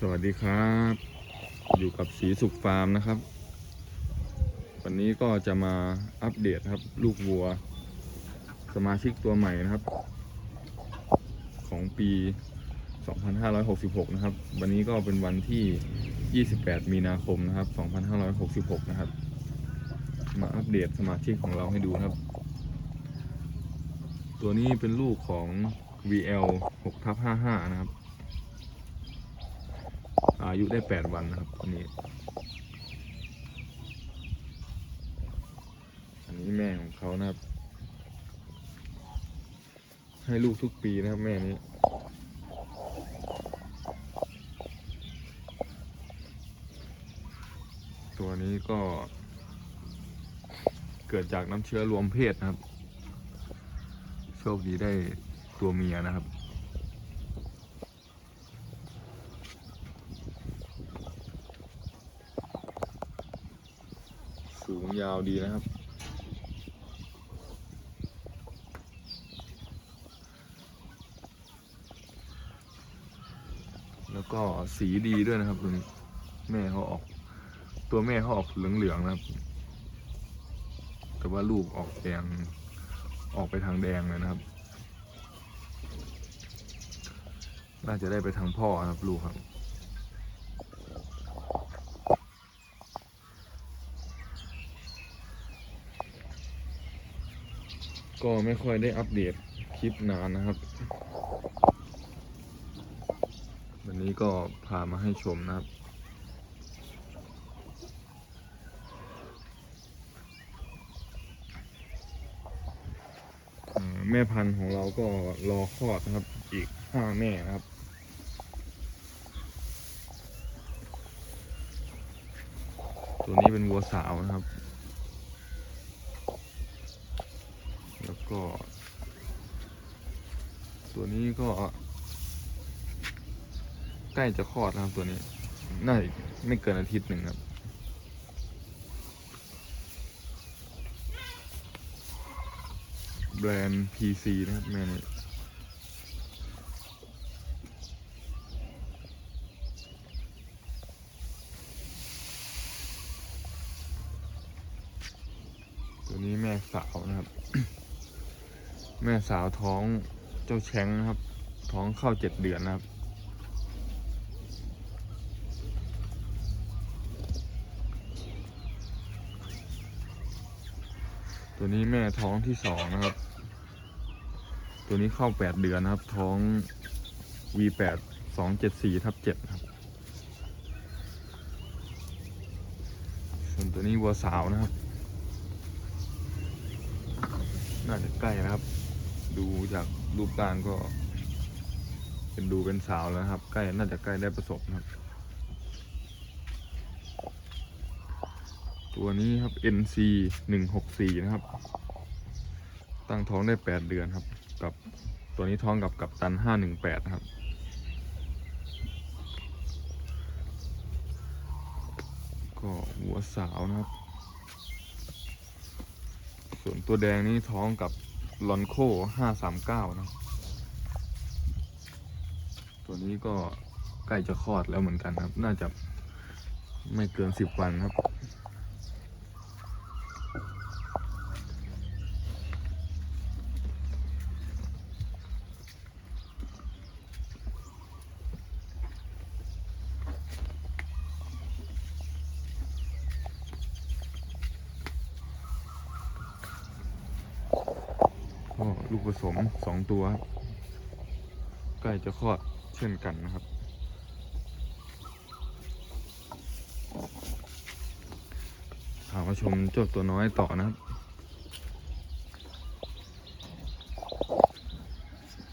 สวัสดีครับ อยู่กับสีสุขฟาร์มนะครับ วันนี้ก็จะมาอัปเดตครับ ลูกวัว สมาชิกตัวใหม่นะครับ ของปี 2566 นะครับ วันนี้ก็เป็นวันที่ 28 มีนาคมนะครับ 2566 นะครับ มาอัปเดตสมาชิกของเราให้ดูครับ ตัวนี้เป็นลูกของ VL 6ทับ55 นะครับ อายุได้8วันนะครับอันนี้ อันนี้แม่ของเขานะครับ ให้ลูกทุกปีนะครับแม่นี้ตัวนี้ก็ เกิดจากน้ำเชื้อรวมเพศนะครับ โชคดีได้ตัวเมียนะครับ สูงยาวดีนะครับ แล้วก็สีดีด้วยนะครับตัวนี้แม่เขาออก ตัวแม่เขาออกเหลืองๆนะครับ แต่ว่าลูกออกแดงออกไปทางแดงเลยนะครับ น่าจะได้ไปทางพ่อครับลูกครับ ก็ไม่ค่อยได้อัปเดตคลิปนานนะครับ วันนี้ก็พามาให้ชมนะครับ แม่พันธุ์ของเราก็รอคลอดนะครับ อีกห้าแม่นะครับตัวนี้เป็นวัวสาวนะครับ แล้ว ก็ ตัวนี้ก็ ใกล้จะคลอดนะครับตัวนี้ น่าจะไม่เกินอาทิตย์หนึ่งครับแบรนด์ PC นะครับแม่นี้ตัวนี้แม่สาวนะครับ แม่สาวท้องเจ้าแชงนะครับ ท้องเข้าเจ็ดเดือนนะครับ ตัวนี้แม่ท้องที่สองนะครับ ตัวนี้เข้าแปดเดือนนะครับ ท้อง V8 สองเจ็ดสี่ทับเจ็ดครับ ส่วนตัวนี้วัวสาวนะครับ น่าจะใกล้นะครับ ดูจากรูปร่างก็ เป็นดูเป็นสาวแล้วครับ ใกล้น่าจะใกล้ได้ประสบนะครับ ตัวนี้ครับ NC หนึ่งหกสี่นะครับ ตั้งท้องได้แปดเดือนครับ กับตัวนี้ท้องกับกับตันห้าหนึ่งแปดครับก็หัวสาวนะครับ ส่วนตัวแดงนี่ท้องกับ ลอนโคห้าสามเก้านะ ตัวนี้ก็ใกล้จะคลอดแล้วเหมือนกันครับ น่าจะไม่เกินสิบวันครับ ก็ ลูกผสมสองตัวใกล้จะคลอดเช่นกันนะครับ พามาชมเจ้าตัวน้อยต่อนะครับ